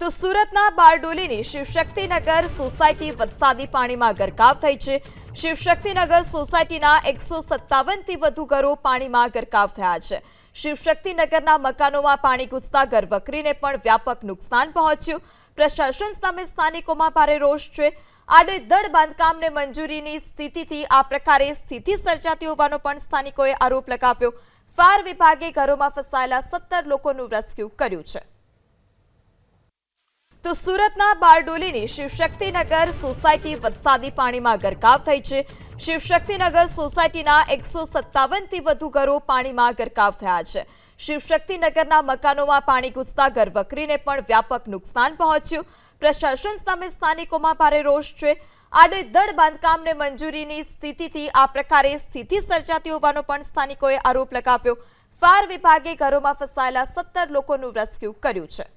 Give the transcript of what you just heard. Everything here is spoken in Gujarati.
તો સુરતના બારડોલીની શિવશક્તિનગર સોસાયટી વરસાદી પાણીમાં ગરકાવ થઈ છે. શિવશક્તિનગર સોસાયટીના એકસો સત્તાવનથી વધુ ઘરો પાણીમાં ગરકાવ થયા છે. શિવશક્તિનગરના મકાનોમાં પાણી ઘૂસતા ઘરવકરીને પણ વ્યાપક નુકસાન પહોંચ્યું. પ્રશાસન સામે સ્થાનિકોમાં ભારે રોષ છે. આડેધડ બાંધકામને મંજૂરીની સ્થિતિથી આ પ્રકારે સ્થિતિ સર્જાતી હોવાનો પણ સ્થાનિકોએ આરોપ લગાવ્યો. ફાયર વિભાગે ઘરોમાં ફસાયેલા સત્તર લોકોનું રેસ્ક્યુ કર્યું છે. તો સુરતના બારડોલીની શિવશક્તિનગર સોસાયટી વરસાદી પાણીમાં ગરકાવ થઈ છે. શિવશક્તિનગર સોસાયટીના એકસો સત્તાવનથી વધુ ઘરો પાણીમાં ગરકાવ થયા છે. શિવશક્તિનગરના મકાનોમાં પાણી ઘૂસતા ઘરવકરીને પણ વ્યાપક નુકસાન પહોંચ્યું. પ્રશાસન સામે સ્થાનિકોમાં ભારે રોષ છે. આડેધડ બાંધકામને મંજૂરીની સ્થિતિથી આ પ્રકારે સ્થિતિ સર્જાતી હોવાનો પણ સ્થાનિકોએ આરોપ લગાવ્યો. ફાયર વિભાગે ઘરોમાં ફસાયેલા સત્તર લોકોનું રેસ્ક્યુ કર્યું છે.